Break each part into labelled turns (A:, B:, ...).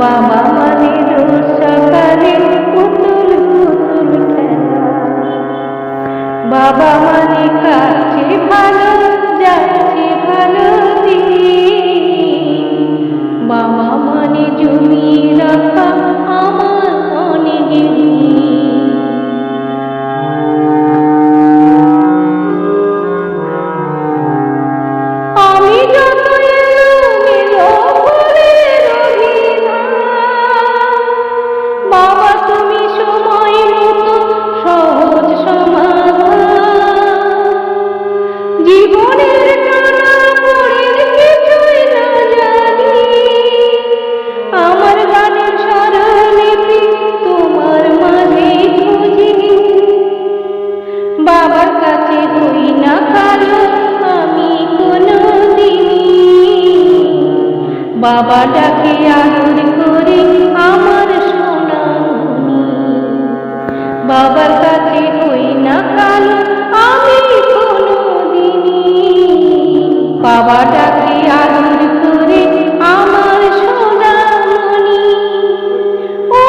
A: বাবা মানে সকালে পুতুল পুতুল খেলা। বাবা মানে কাছে ভালো বাবা ডাকে আদর করে আমার বাবা ডাকে আদর করে আমার সোনামণি ও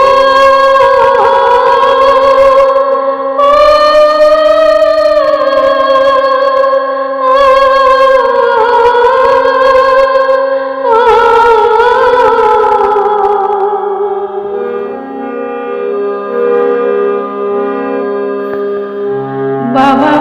A: বাবা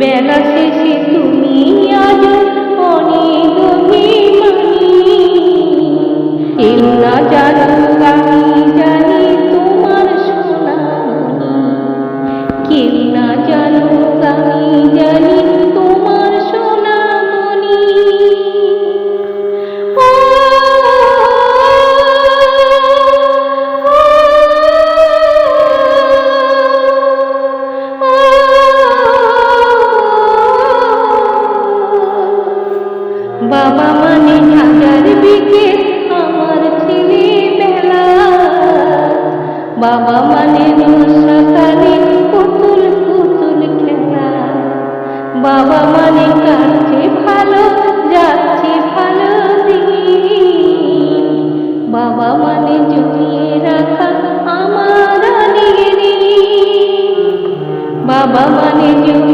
A: বেলা শেষে তুমি আজ অনেক অভিমানী। না জানুক আমি জানি তোমার সোনা কেউ না জানুক বাবা মানে সকালে পুতুল পুতুল খেলা বাবা মানে কাছে ভালো, যাচ্ছে ভালো বাবা মানে জমিয়ে রাখা আমার বাবা মানে রাখা